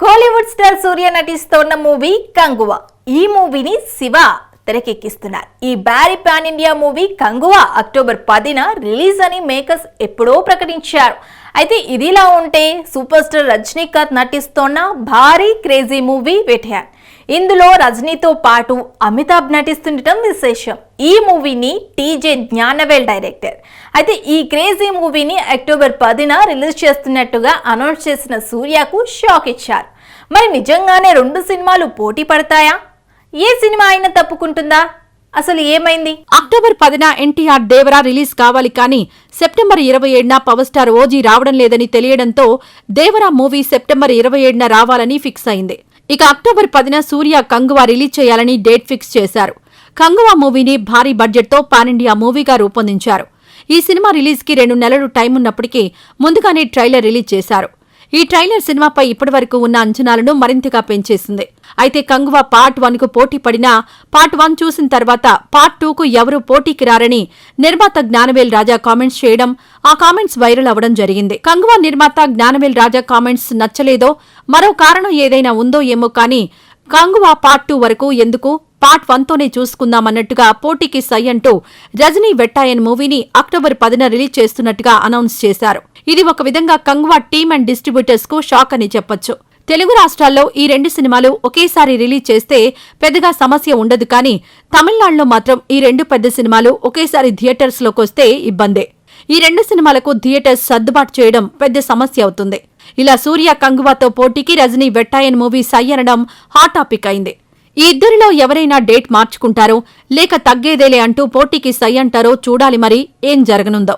Kollywood star Suriya నటిస్తోన్న movie Kanguva. ఈ మూవీని శివ తెరకెక్కిస్తున్నారు. ఈ Barry pan India movie Kanguva October పదిన రిలీజ్ అని మేకర్స్ ఎప్పుడో ప్రకటించారు. అయితే ఇదిలా ఉంటే సూపర్ స్టార్ రజనీకాంత్ నటిస్తోన్న భారీ క్రేజీ మూవీ వెఠయాన్ ఇందులో రజనీతో పాటు అమితాబ్ నటిస్తుండటం విశేషం. ఈ మూవీని టీజే జ్ఞానవేల్ డైరెక్టర్. అయితే ఈ క్రేజీ మూవీని అక్టోబర్ పదిన రిలీజ్ చేస్తున్నట్టుగా అనౌన్స్ చేసిన సూర్యకు షాక్ ఇచ్చారు. మరి నిజంగానే రెండు సినిమాలు పోటీ పడతాయా? ఏ సినిమా అయినా తప్పుకుంటుందా? అసలు ఏమైంది? అక్టోబర్ పదిన ఎన్టీఆర్ దేవరా రిలీజ్ కావాలి కానీ సెప్టెంబర్ ఇరవై ఏడున పవర్ స్టార్ ఓజీ రావడం లేదని తెలియడంతో దేవరా మూవీ సెప్టెంబర్ ఇరవై ఏడున రావాలని ఫిక్స్ అయింది. ఇక అక్టోబర్ పదిన సూర్య కంగువా రిలీజ్ చేయాలని డేట్ ఫిక్స్ చేశారు. కంగువా మూవీని భారీ బడ్జెట్తో పాన్ ఇండియా మూవీగా రూపొందించారు. ఈ సినిమా రిలీజ్కి రెండు నెలలు టైం ఉన్నప్పటికీ ముందుగానే ట్రైలర్ రిలీజ్ చేశారు. ఈ ట్రైలర్ సినిమాపై ఇప్పటివరకు ఉన్న అంచనాలను మరింతగా పెంచేసింది. అయితే కంగువ పార్ట్ వన్కు పోటీ పడినా పార్ట్ వన్ చూసిన తర్వాత పార్ట్ టూ కు ఎవరూ పోటీకి రారని నిర్మాత జ్ఞానవేల్ రాజా కామెంట్స్ చేయడం ఆ కామెంట్స్ వైరల్ అవ్వడం జరిగింది. కంగువ నిర్మాత జ్ఞానవేల్ రాజా కామెంట్స్ నచ్చలేదో మరో కారణం ఏదైనా ఉందో ఏమో కానీ కంగువా పార్ట్ టూ వరకు ఎందుకు పార్ట్ వన్తోనే చూసుకుందామన్నట్టుగా పోటీకి సై అంటూ రజనీ వెట్టాయన్ మూవీని అక్టోబర్ పదిన రిలీజ్ చేస్తున్నట్టుగా అనౌన్స్ చేశారు. ఇది ఒక విధంగా కంగ్వా టీమ్ అండ్ డిస్ట్రిబ్యూటర్స్కు షాక్ అని చెప్పొచ్చు. తెలుగు రాష్ట్రాల్లో ఈ రెండు సినిమాలు ఒకేసారి రిలీజ్ చేస్తే పెద్దగా సమస్య ఉండదు కానీ తమిళనాడులో మాత్రం ఈ రెండు పెద్ద సినిమాలు ఒకేసారి థియేటర్స్ వస్తే ఇబ్బందే. ఈ రెండు సినిమాలకు థియేటర్స్ సర్దుబాటు చేయడం పెద్ద సమస్య అవుతుంది. ఇలా సూర్య కంగువాతో పోటీకి రజనీ వెట్టాయన్ మూవీ సై అనడం హాట్ టాపిక్ అయింది. ఈ ఇద్దరిలో ఎవరైనా డేట్ మార్చుకుంటారో లేక తగ్గేదేలే అంటూ పోటీకి సై అంటారో చూడాలి మరి ఏం జరగనుందో.